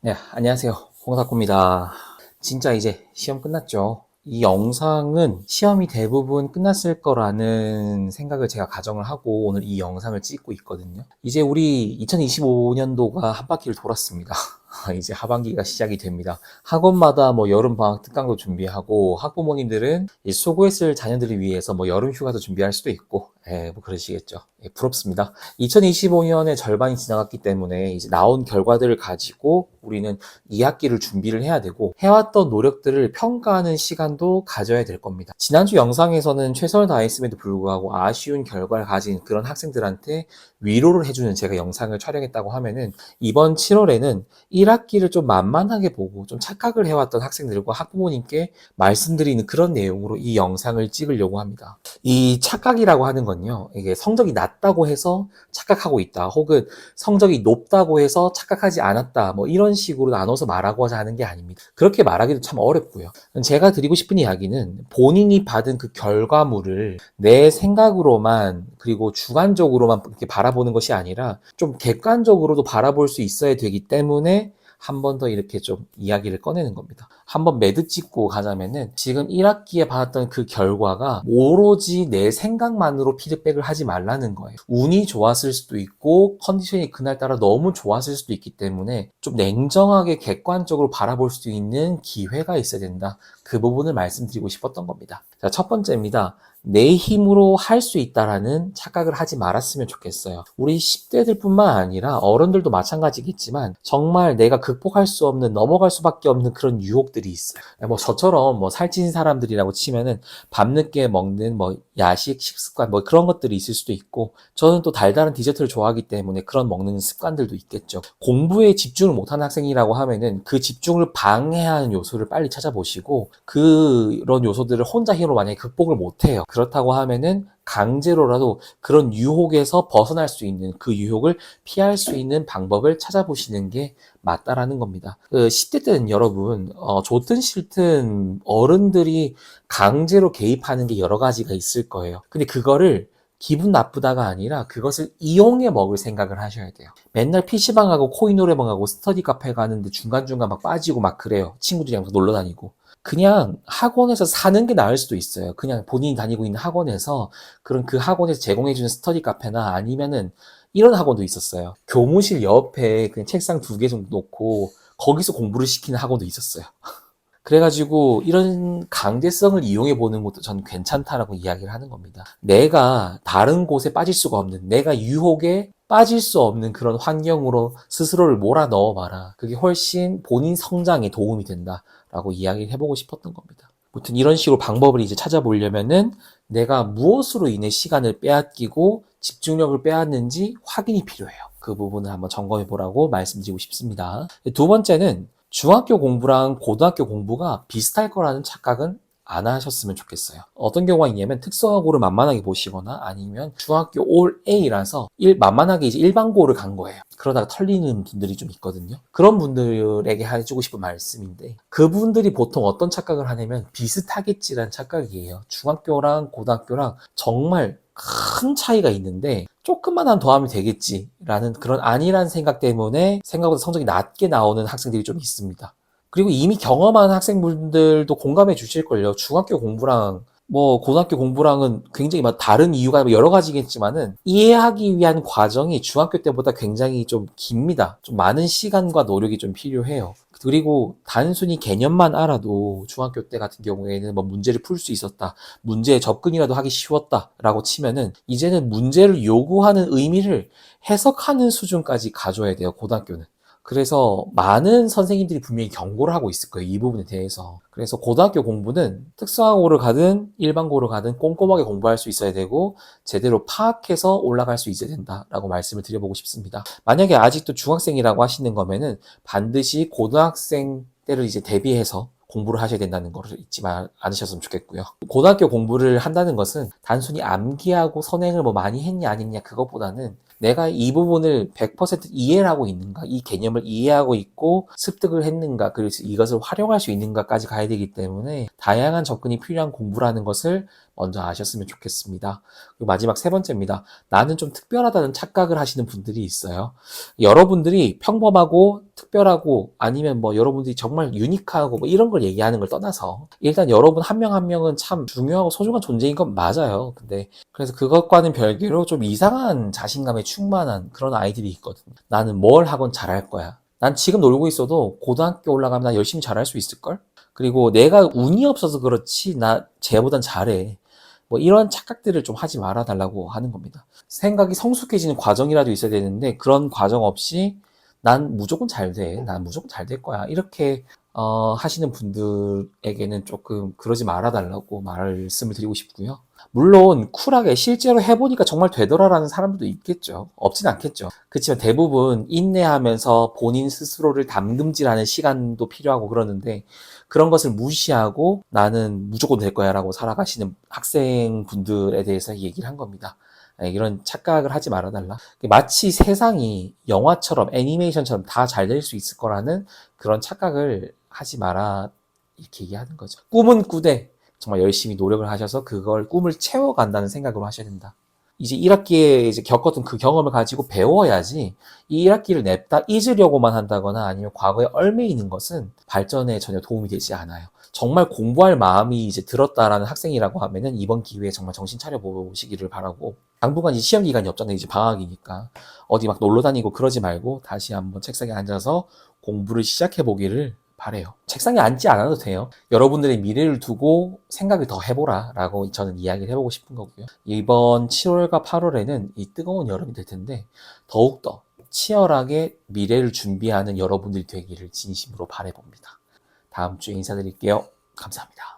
네, 안녕하세요. 홍사코입니다. 진짜 이제 시험 끝났죠. 이 영상은 시험이 대부분 끝났을 거라는 생각을 제가 가정을 하고 오늘 이 영상을 찍고 있거든요. 이제 우리 2025년도가 한 바퀴를 돌았습니다. 이제 하반기가 시작이 됩니다. 학원마다 뭐 여름 방학 특강도 준비하고 학부모님들은 이 수고했을 자녀들을 위해서 뭐 여름 휴가도 준비할 수도 있고, 예, 뭐 그러시겠죠. 예, 부럽습니다. 2025년의 절반이 지나갔기 때문에 이제 나온 결과들을 가지고 우리는 2학기를 준비를 해야 되고 해왔던 노력들을 평가하는 시간도 가져야 될 겁니다. 지난주 영상에서는 최선을 다했음에도 불구하고 아쉬운 결과를 가진 그런 학생들한테 위로를 해주는 제가 영상을 촬영했다고 하면은 이번 7월에는 1학기를 좀 만만하게 보고 좀 착각을 해왔던 학생들과 학부모님께 말씀드리는 그런 내용으로 이 영상을 찍으려고 합니다. 이 착각이라고 하는 건요, 이게 성적이 낮다고 해서 착각하고 있다, 혹은 성적이 높다고 해서 착각하지 않았다, 뭐 이런 식으로 나눠서 말하고자 하는 게 아닙니다. 그렇게 말하기도 참 어렵고요. 제가 드리고 싶은 이야기는 본인이 받은 그 결과물을 내 생각으로만 그리고 주관적으로만 이렇게 바라보는 것이 아니라 좀 객관적으로도 바라볼 수 있어야 되기 때문에 한 번 더 이렇게 좀 이야기를 꺼내는 겁니다. 한번 매듭 짓고 가자면은 지금 1학기에 받았던 그 결과가 오로지 내 생각만으로 피드백을 하지 말라는 거예요. 운이 좋았을 수도 있고 컨디션이 그날따라 너무 좋았을 수도 있기 때문에 좀 냉정하게 객관적으로 바라볼 수 있는 기회가 있어야 된다. 그 부분을 말씀드리고 싶었던 겁니다. 자, 첫 번째입니다. 내 힘으로 할 수 있다라는 착각을 하지 말았으면 좋겠어요. 우리 10대들 뿐만 아니라 어른들도 마찬가지겠지만 정말 내가 극복할 수 없는 넘어갈 수밖에 없는 그런 유혹들이 있어요. 뭐 저처럼 뭐 살찐 사람들이라고 치면은 밤늦게 먹는 뭐 야식 식습관 뭐 그런 것들이 있을 수도 있고 저는 또 달달한 디저트를 좋아하기 때문에 그런 먹는 습관들도 있겠죠. 공부에 집중을 못하는 학생이라고 하면은 그 집중을 방해하는 요소를 빨리 찾아보시고 그런 요소들을 혼자 힘으로 만약에 극복을 못해요. 그렇다고 하면은 강제로라도 그런 유혹에서 벗어날 수 있는 그 유혹을 피할 수 있는 방법을 찾아보시는 게 맞다라는 겁니다. 그 10대 때는 여러분 어, 좋든 싫든 어른들이 강제로 개입하는 게 여러 가지가 있을 거예요. 근데 그거를 기분 나쁘다가 아니라 그것을 이용해 먹을 생각을 하셔야 돼요. 맨날 PC방하고 코인 노래방하고 스터디 카페 가는데 중간중간 막 빠지고 막 그래요. 친구들이랑 놀러 다니고. 그냥 학원에서 사는 게 나을 수도 있어요. 그냥 본인이 다니고 있는 학원에서 그런 그 학원에서 제공해주는 스터디 카페나 아니면은 이런 학원도 있었어요. 교무실 옆에 그냥 책상 두 개 정도 놓고 거기서 공부를 시키는 학원도 있었어요. 그래가지고 이런 강제성을 이용해 보는 것도 저는 괜찮다라고 이야기를 하는 겁니다. 내가 다른 곳에 빠질 수가 없는, 내가 유혹에 빠질 수 없는 그런 환경으로 스스로를 몰아 넣어봐라. 그게 훨씬 본인 성장에 도움이 된다 라고 이야기를 해보고 싶었던 겁니다. 아무튼 이런 식으로 방법을 이제 찾아보려면은 내가 무엇으로 인해 시간을 빼앗기고 집중력을 빼앗는지 확인이 필요해요. 그 부분을 한번 점검해 보라고 말씀드리고 싶습니다. 두 번째는 중학교 공부랑 고등학교 공부가 비슷할 거라는 착각은 안 하셨으면 좋겠어요. 어떤 경우가 있냐면 특성화고를 만만하게 보시거나 아니면 중학교 올 A라서 일, 만만하게 이제 일반고를 간 거예요. 그러다가 털리는 분들이 좀 있거든요. 그런 분들에게 해주고 싶은 말씀인데 그분들이 보통 어떤 착각을 하냐면 비슷하겠지란 착각이에요. 중학교랑 고등학교랑 정말 큰 차이가 있는데 조금만 더 하면 되겠지라는 그런 아니란 생각 때문에 생각보다 성적이 낮게 나오는 학생들이 좀 있습니다. 그리고 이미 경험한 학생분들도 공감해 주실걸요. 중학교 공부랑 뭐 고등학교 공부랑은 굉장히 막 다른 이유가 여러 가지겠지만은 이해하기 위한 과정이 중학교 때보다 굉장히 좀 깁니다. 좀 많은 시간과 노력이 좀 필요해요. 그리고 단순히 개념만 알아도 중학교 때 같은 경우에는 뭐 문제를 풀 수 있었다. 문제에 접근이라도 하기 쉬웠다라고 치면은 이제는 문제를 요구하는 의미를 해석하는 수준까지 가져야 돼요. 고등학교는. 그래서 많은 선생님들이 분명히 경고를 하고 있을 거예요. 이 부분에 대해서. 그래서 고등학교 공부는 특성화고를 가든 일반고를 가든 꼼꼼하게 공부할 수 있어야 되고 제대로 파악해서 올라갈 수 있어야 된다라고 말씀을 드려보고 싶습니다. 만약에 아직도 중학생이라고 하시는 거면은 반드시 고등학생 때를 이제 대비해서 공부를 하셔야 된다는 것을 잊지 않으셨으면 좋겠고요. 고등학교 공부를 한다는 것은 단순히 암기하고 선행을 뭐 많이 했냐 안 했냐 그것보다는 내가 이 부분을 100% 이해를 하고 있는가, 이 개념을 이해하고 있고 습득을 했는가, 그래서 이것을 활용할 수 있는가까지 가야 되기 때문에 다양한 접근이 필요한 공부라는 것을 먼저 아셨으면 좋겠습니다. 그리고 마지막 세 번째입니다. 나는 좀 특별하다는 착각을 하시는 분들이 있어요. 여러분들이 평범하고 특별하고 아니면 뭐 여러분들이 정말 유니크하고 뭐 이런 걸 얘기하는 걸 떠나서 일단 여러분 한명한 명은 참 중요하고 소중한 존재인 건 맞아요. 근데 그래서 그것과는 별개로 좀 이상한 자신감에 충만한 그런 아이들이 있거든요. 나는 뭘 하건 잘할 거야. 난 지금 놀고 있어도 고등학교 올라가면 나 열심히 잘할 수 있을걸? 그리고 내가 운이 없어서 그렇지 나 쟤보단 잘해. 뭐 이런 착각들을 좀 하지 말아 달라고 하는 겁니다. 생각이 성숙해지는 과정이라도 있어야 되는데 그런 과정 없이 난 무조건 잘 돼. 난 무조건 잘 될 거야. 이렇게 어, 하시는 분들에게는 조금 그러지 말아 달라고 말씀을 드리고 싶고요. 물론 쿨하게 실제로 해보니까 정말 되더라라는 사람들도 있겠죠. 없진 않겠죠. 그렇지만 대부분 인내하면서 본인 스스로를 담금질하는 시간도 필요하고 그러는데 그런 것을 무시하고 나는 무조건 될 거야 라고 살아가시는 학생분들에 대해서 얘기를 한 겁니다. 네, 이런 착각을 하지 말아달라. 마치 세상이 영화처럼 애니메이션처럼 다 잘 될 수 있을 거라는 그런 착각을 하지 마라. 이렇게 얘기하는 거죠. 꿈은 꾸되 정말 열심히 노력을 하셔서 그걸 꿈을 채워간다는 생각으로 하셔야 된다. 이제 1학기에 이제 겪었던 그 경험을 가지고 배워야지 이 1학기를 냅다 잊으려고만 한다거나 아니면 과거에 얽매이는 것은 발전에 전혀 도움이 되지 않아요. 정말 공부할 마음이 이제 들었다라는 학생이라고 하면은 이번 기회에 정말 정신 차려 보시기를 바라고 당분간 이제 시험 기간이 없잖아요. 이제 방학이니까 어디 막 놀러 다니고 그러지 말고 다시 한번 책상에 앉아서 공부를 시작해 보기를 바래요. 책상에 앉지 않아도 돼요. 여러분들의 미래를 두고 생각을 더 해보라 라고 저는 이야기를 해보고 싶은 거고요. 이번 7월과 8월에는 이 뜨거운 여름이 될 텐데 더욱더 치열하게 미래를 준비하는 여러분들이 되기를 진심으로 바래봅니다. 다음 주에 인사드릴게요. 감사합니다.